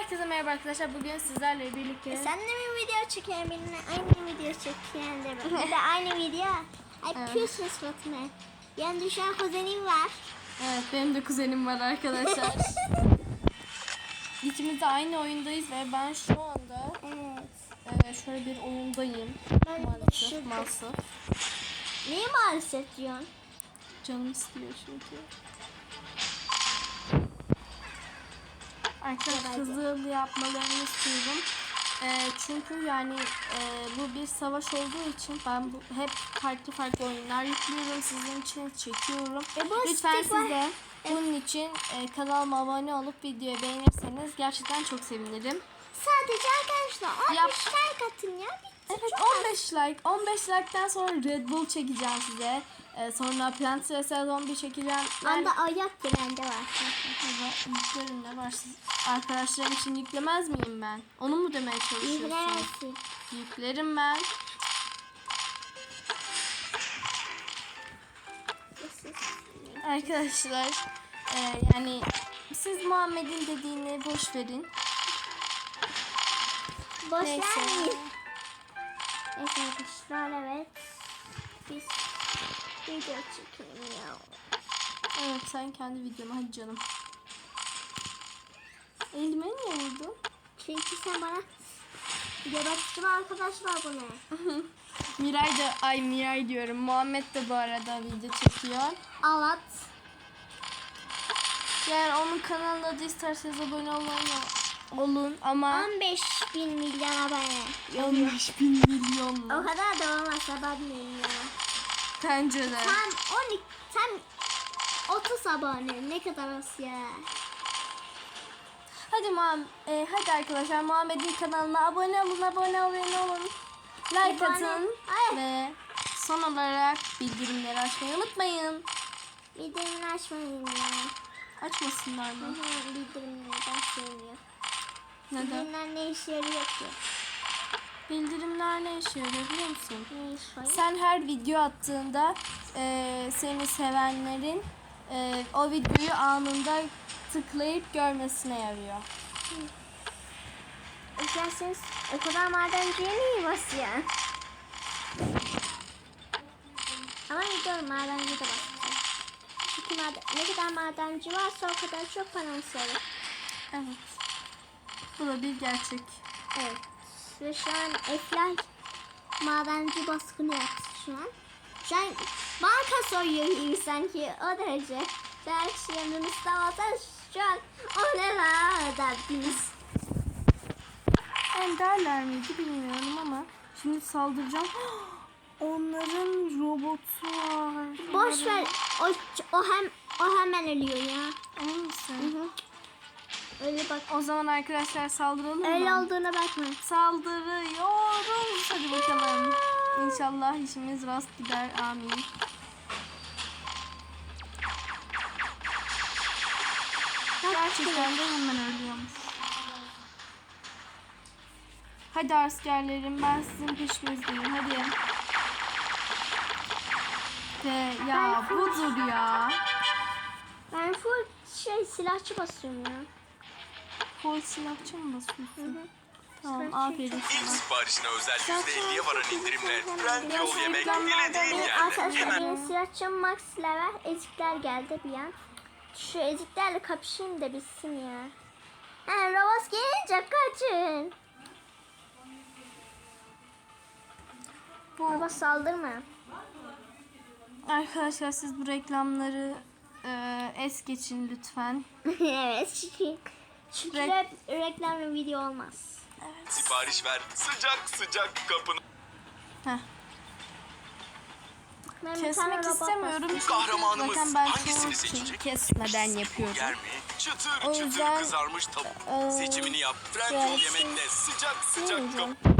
Herkese merhaba arkadaşlar. Bugün sizlerle birlikte Sen de mi video çekelim benimle aynı video çekelim de ben. Bir de aynı video. Ay Evet. yapıyorsun suratına. Yani düşen kuzenim var. Evet benim de kuzenim var arkadaşlar. İkimiz de aynı oyundayız ve ben şu anda evet. e, şöyle bir oyundayım. Ben Maalesef şurada- maalesef. Niye maalesef diyorsun? Canım istiyor çünkü. Arkadaşlar hızlı yapmalarını istiyorum. E, çünkü yani e, bu bir savaş olduğu için ben bu, hep farklı farklı oyunlar yüklüyorum. Sizin için çekiyorum. E Lütfen siz de bunun için e, kanalıma abone olup videoyu beğenirseniz gerçekten çok sevinirim. Sadece arkadaşlar 15 Yap. like atın ya. Evet 15 like. 15 like'tan sonra Red Bull çekeceğim size. E, sonra Plants vs Zombie çekeceğim. Yani, Anda ayak dirende var. Yüklerim ne var? Siz arkadaşlarım için yüklemez miyim ben? Onu mu demeye çalışıyorsun? İzlemezsin. Yüklerim ben. Arkadaşlar e, yani siz Muhammed'in dediğini boş verin. Boş Neyse. vermeyin. Neyse arkadaşlar evet. Biz video çekelim ya. Evet sen kendi videonu hadi canım. Elime niye vurdun? Çünkü sen bana geberttin arkadaşlar bunu. Miray da ay Miray diyorum. Muhammed de bu arada video çekiyor. Alat. Yani onun kanalına da isterseniz abone olmayı olun ama 15 bin milyon abone. 15 bin milyon O kadar da olmaz abartmayın ya. Bence de. Tam 12, tam 30 abone. Ne kadar az ya. Hadi Muhammed, e, hadi arkadaşlar Muhammed'in kanalına abone olun, abone olun, olun. Like Abone- atın Ay. ve son olarak bildirimleri açmayı unutmayın. Bildirimini açmayın ya. Açmasınlar mı? Bildirimleri sevmiyorum. Neden? Bildirimler ne işe yarıyor ki? Bildirimler ne işe yarıyor biliyor musun? Ne? Sen her video attığında e, seni sevenlerin e, o videoyu anında tıklayıp görmesine yarıyor. İsterseniz o kadar madenciye niye basıyorsun? Ama gidiyorum madenci de basacağım. Çünkü maden, ne kadar madenci varsa o kadar çok olur. Evet. Bu da bir gerçek. Evet. Ve şu an Eflak madenci baskını yaptı şu an. Şu an banka soyuyor gibi sanki o derece. Belki yanımızda olsa şu an o ne la derdiniz. Ben derler miydi bilmiyorum ama şimdi saldıracağım. Onların robotu var. Boş ver. O, o hem o hemen ölüyor ya. Emin misin? Hı hı. Öyle bak. O zaman arkadaşlar saldıralım Öyle mı? olduğuna bakma. Saldırıyoruz. Hadi bakalım. İnşallah işimiz rast gider. Amin. Gerçekten de hemen ölüyormuş. Hadi askerlerim ben sizin peşinizdeyim. Hadi. Ve ya budur ya. Ben full şey silahçı basıyorum ya. Kol silahçı mı basıyorsun? Hı hı. Tamam aferin İlk sana. siparişine özel %50'ye varan indirimler. Zaten- Trendyol yemek dilediğin yerde. Arkadaşlar Hemen benim silahçım max level ezikler geldi bir an. Şu eziklerle kapışayım da bitsin ya. Ha, Rovas gelince kaçın. Bu Rovas saldırma. Arkadaşlar siz bu reklamları e, es geçin lütfen. evet çünkü, Rek- rep, reklamlı video olmaz. sipariş ver. Sıcak sıcak kapını. Heh. Kesmek istemiyorum çünkü Kahramanımız zaten ben hangisini çoğu şey seçecek? kesmeden yapıyorum. Yer mi? Çıtır O çıtır yüzden, kızarmış tavuk. eee, Seçimini yap. Trendyol yani yemekte sıcak sıcak Yemeyeceğim. kapı.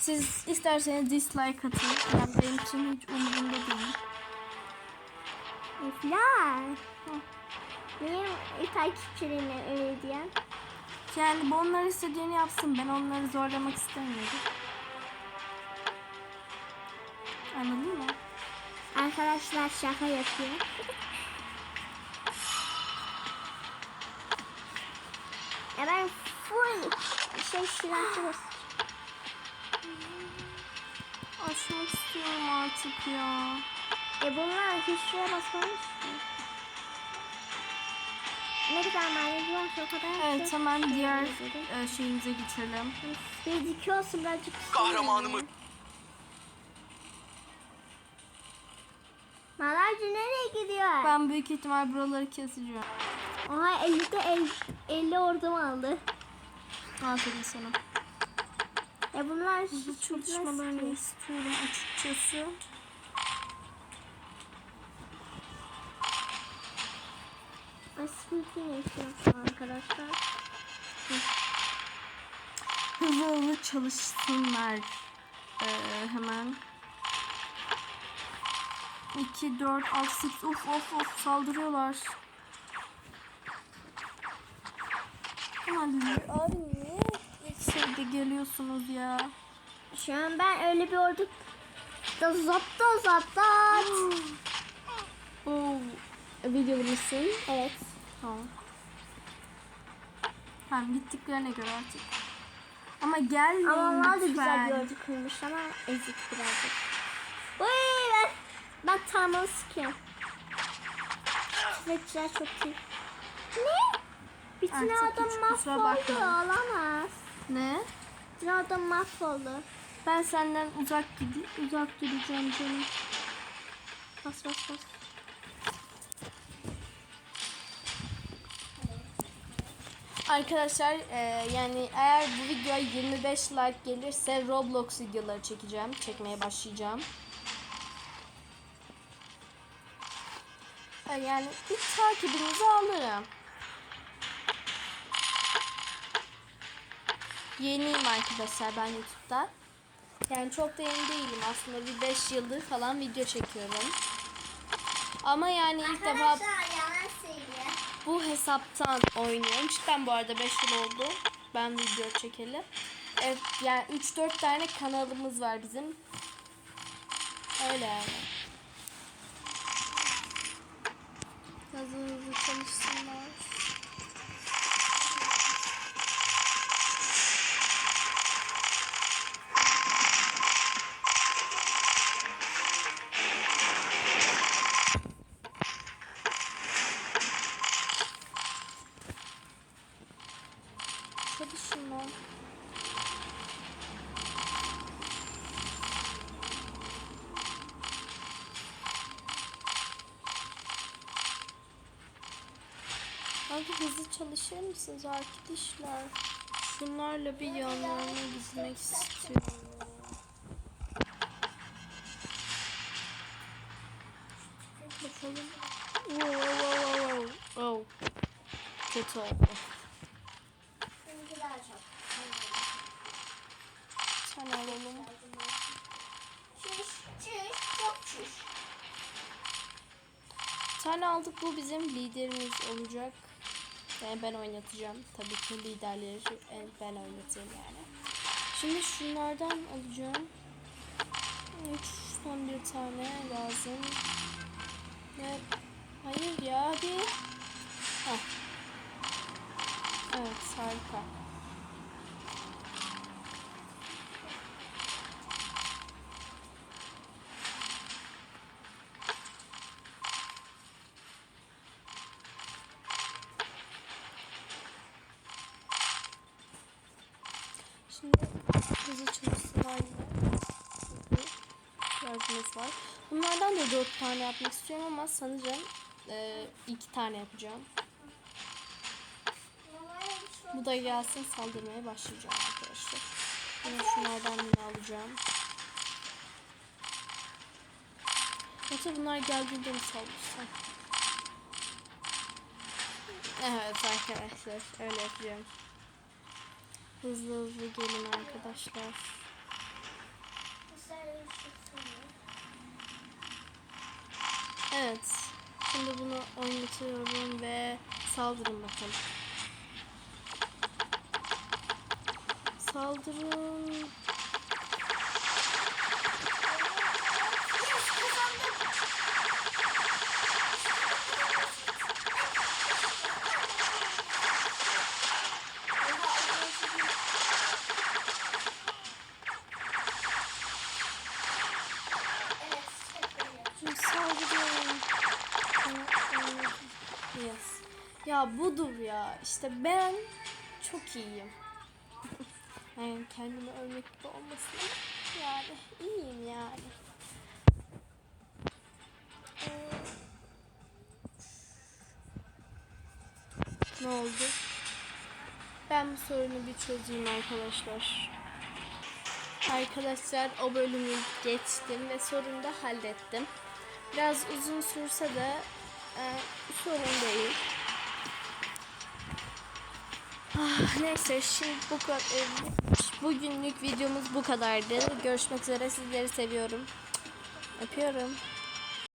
Siz isterseniz dislike atın. Yani benim için hiç umurumda değil. Eflar. Niye takipçilerine öyle diyen? Yani bu onlar istediğini yapsın. Ben onları zorlamak istemiyorum. Anladın mı? Arkadaşlar şaka yapıyor. E ben full şey silahçı. Açmak istiyorum artık ya. E bunlar hiç şeye basmamış. Ne güzel madenci var o kadar. Evet çok hemen şey diğer e, şeyimize geçelim. Bir iki olsun birazcık. Kahramanımı Madenci nereye gidiyor? Ben büyük ihtimal buraları keseceğim. Oha 50'de el, 50 ordum aldı. Aferin sana. E bunlar Bu hiç çalışmalarını bitmez ki. istiyorum açıkçası. Sıkıntı yaşıyorsun arkadaşlar. Hızlı hızlı çalışsınlar. Ee, hemen. 2, 4, 6, 8. Of of of saldırıyorlar. Aman abi niye ilk şeyde geliyorsunuz ya? Şu an ben öyle bir ordu da zapta zapta. Oo, video mısın? evet. Tamam. Tamam gittiklerine göre artık. Ama gelmeyin Ama onlar da güzel bir kurmuş ama ezik birazcık. Uy ben, ben tamam sıkıyorum. Tüfekçiler çok iyi. Ne? Bütün Artık adam mahvoldu. Olamaz. Ne? Bütün adam mahvoldu. Ben senden uzak gidi uzak duracağım canım. Bas bas bas. Arkadaşlar e, yani eğer bu videoya 25 like gelirse Roblox videoları çekeceğim. Çekmeye başlayacağım. E, Yani bir takibinizi alırım. Yeniyim arkadaşlar ben YouTube'da. Yani çok da yeni değilim aslında bir 5 yıldır falan video çekiyorum. Ama yani ilk defa yalan söylüyor. Bu hesaptan oynuyorum. Cidden bu arada 5 yıl oldu ben video çekeli. Evet yani 3-4 tane kanalımız var bizim. Öyle yani. Hızlı çalışsınlar. Hızlı çalışır mısınız arkadaşlar? Şunlarla bir yanlarına gitmek istiyorum. Bakalım. Wow, wow, wow, wow. Oh. Kötü oldu. Sen alalım. Çüş çüş çok çüş. Bir tane aldık bu bizim liderimiz olacak. Yani ben oynatacağım. Tabii ki liderleri e, ben oynatayım yani. Şimdi şunlardan alacağım. Üç son bir tane lazım. Ne? Hayır ya hadi. Heh. Evet harika. Şimdi hızlı çalışsınlar yine. Gördüğünüz var. Bunlardan da dört tane yapmak istiyorum ama sanacağım e, tane yapacağım. Bu da gelsin saldırmaya başlayacağım arkadaşlar. Yine şunlardan yine alacağım. Yoksa bunlar geldiğinde mi saldırsam? Evet arkadaşlar öyle yapacağım. Hızlı hızlı gelin arkadaşlar. Evet. Şimdi bunu oynatıyorum ve saldırın bakalım. Saldırın. Budur ya. İşte ben çok iyiyim. Yani kendimi övmek gibi olmasın yani iyiyim yani. Ee, Ne oldu? Ben bu sorunu bir çözeyim arkadaşlar. Arkadaşlar o bölümü geçtim ve sorunu da hallettim. Biraz uzun sürse de e, sorun değil. Ah, neyse şimdi bu kadar bugünlük videomuz bu kadardı. Görüşmek üzere sizleri seviyorum. Öpüyorum.